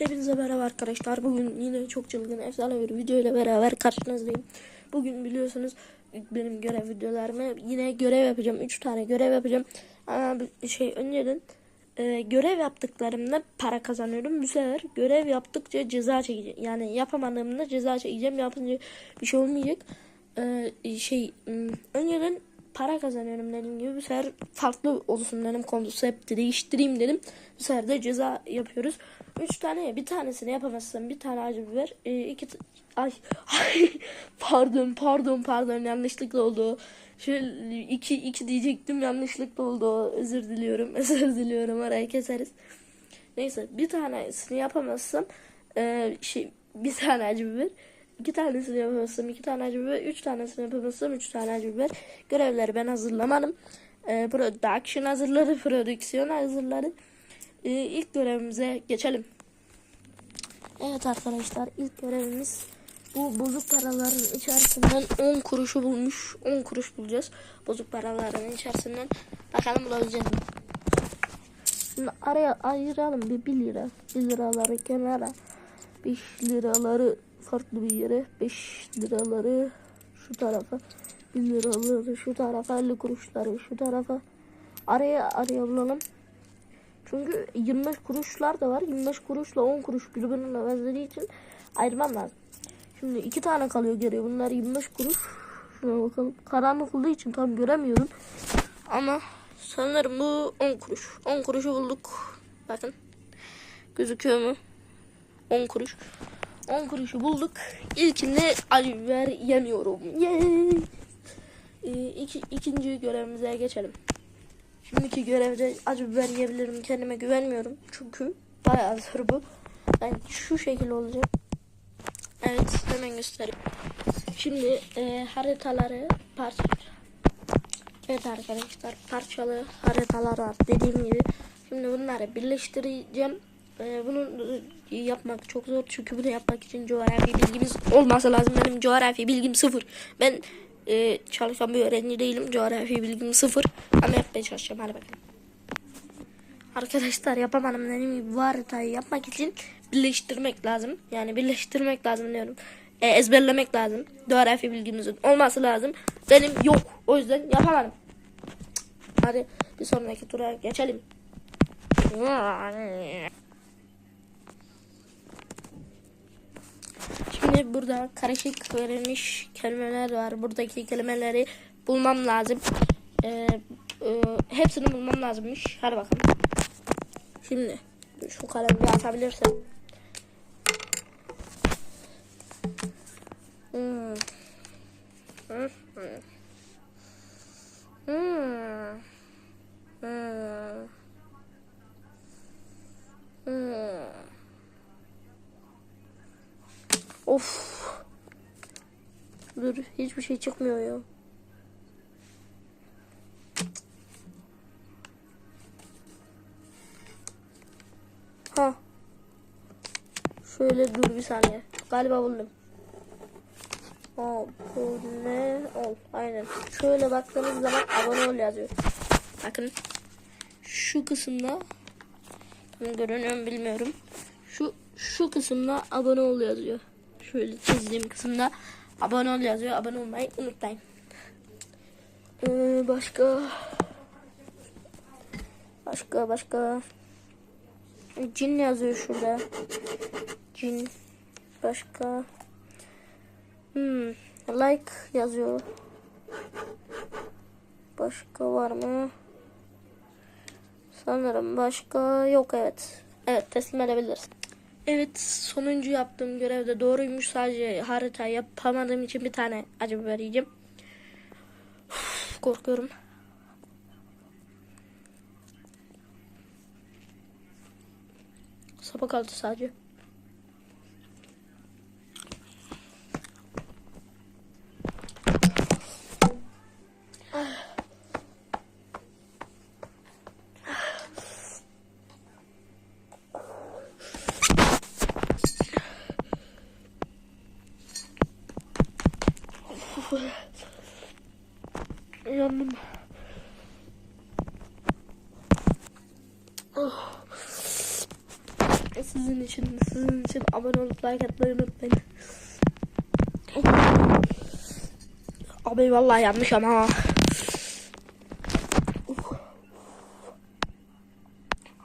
Hepinize merhaba arkadaşlar. Bugün yine çok çılgın efsane bir video ile beraber karşınızdayım. Bugün biliyorsunuz benim görev videolarımı yine görev yapacağım. 3 tane görev yapacağım. Ama şey önceden e, görev yaptıklarımda para kazanıyorum. Bu sefer görev yaptıkça ceza çekeceğim. Yani yapamadığımda ceza çekeceğim. Yapınca bir şey olmayacak. E, şey önceden para kazanıyorum dediğim gibi bu sefer farklı olsun dedim konsepti değiştireyim dedim. Bu sefer de ceza yapıyoruz. Üç tane bir tanesini yapamazsam bir tane acı biber e, iki ay, ay pardon pardon pardon yanlışlıkla oldu. Şöyle iki iki diyecektim yanlışlıkla oldu özür diliyorum özür diliyorum arayı keseriz. Neyse bir tanesini yapamazsam e, şey bir tane acı biber iki tanesini yapamazsam iki tane acı biber üç tanesini yapamazsam üç tane acı biber görevleri ben hazırlamadım. E, production hazırladı prodüksiyon hazırladı. E, ilk görevimize geçelim. Evet arkadaşlar ilk görevimiz bu bozuk paraların içerisinden 10 kuruşu bulmuş. 10 kuruş bulacağız. Bozuk paraların içerisinden. Bakalım bulabileceğiz mi? Şimdi araya ayıralım bir 1 lira. 1 liraları kenara. 5 liraları farklı bir yere. 5 liraları şu tarafa. 1 liraları şu tarafa. 50 kuruşları şu tarafa. Araya araya bulalım. Çünkü 25 kuruşlar da var. 25 kuruşla 10 kuruş birbirine benzediği için ayırmam lazım. Şimdi iki tane kalıyor geriye. Bunlar 25 kuruş. Şuna bakalım. Karanlık olduğu için tam göremiyorum. Ama sanırım bu 10 kuruş. 10 kuruşu bulduk. Bakın. Gözüküyor mu? 10 kuruş. 10 kuruşu bulduk. İlkinde acı biber yemiyorum. Yay! Ee, iki, ikinci görevimize geçelim. Şimdiki görevde acı biber yiyebilirim. Kendime güvenmiyorum. Çünkü bayağı zor bu. Yani şu şekil olacak. Evet hemen göstereyim. Şimdi e, haritaları parça. Evet arkadaşlar parçalı haritalar var dediğim gibi. Şimdi bunları birleştireceğim. E, bunu e, yapmak çok zor çünkü bunu yapmak için coğrafi bilgimiz olması lazım. Benim coğrafi bilgim sıfır. Ben e, çalışan bir öğrenci değilim. Coğrafi bilgim sıfır. Ama yapmaya çalışacağım. Hadi bakalım. Arkadaşlar yapamadım dediğim gibi yapmak için birleştirmek lazım. Yani birleştirmek lazım diyorum. E, ezberlemek lazım. Coğrafi bilgimizin olması lazım. Benim yok. O yüzden yapamadım. Hadi bir sonraki tura geçelim. Şimdi burada karışık verilmiş kelimeler var. Buradaki kelimeleri bulmam lazım. Ee, e, hepsini bulmam lazımmış. Hadi bakalım. Şimdi şu kalemi atabilirsem. Hmm. Hmm. Hmm. Hmm. Of. Dur hiçbir şey çıkmıyor ya. Ha. Şöyle dur bir saniye. Galiba buldum. Abone ol. Aynen. Şöyle baktığınız zaman abone ol yazıyor. Bakın. Şu kısımda görünüyor bilmiyorum. Şu şu kısımda abone ol yazıyor. Şöyle çizdiğim kısımda abone ol yazıyor. Abone olmayı unutmayın. Ee, başka başka başka Cin yazıyor şurada. Cin. Başka. Hmm. Like yazıyor. Başka var mı? Sanırım başka yok evet. Evet teslim edebiliriz. Evet sonuncu yaptığım görevde doğruymuş. Sadece harita yapamadığım için bir tane acı biber yiyeceğim. Uf, korkuyorum. Sopa kaldı sadece. Yandım. Oh. Sizin için, sizin için abone olup like atmayı unutmayın. Abi vallahi yanmış ama. Uf.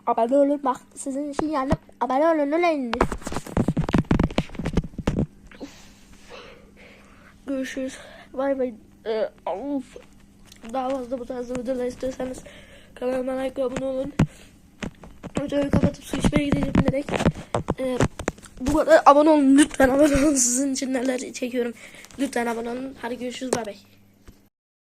Abone olun bak sizin için yandım. Abone olun öyle Görüşürüz. Bay bay. Ee, of. Daha fazla bu tarz videolar istiyorsanız kanalıma like ve abone olun. Videoyu kapatıp su içmeye gideceğim direkt. Ee, bu kadar abone olun lütfen abone olun. Sizin için neler çekiyorum. Lütfen abone olun. Hadi görüşürüz. Bay bay.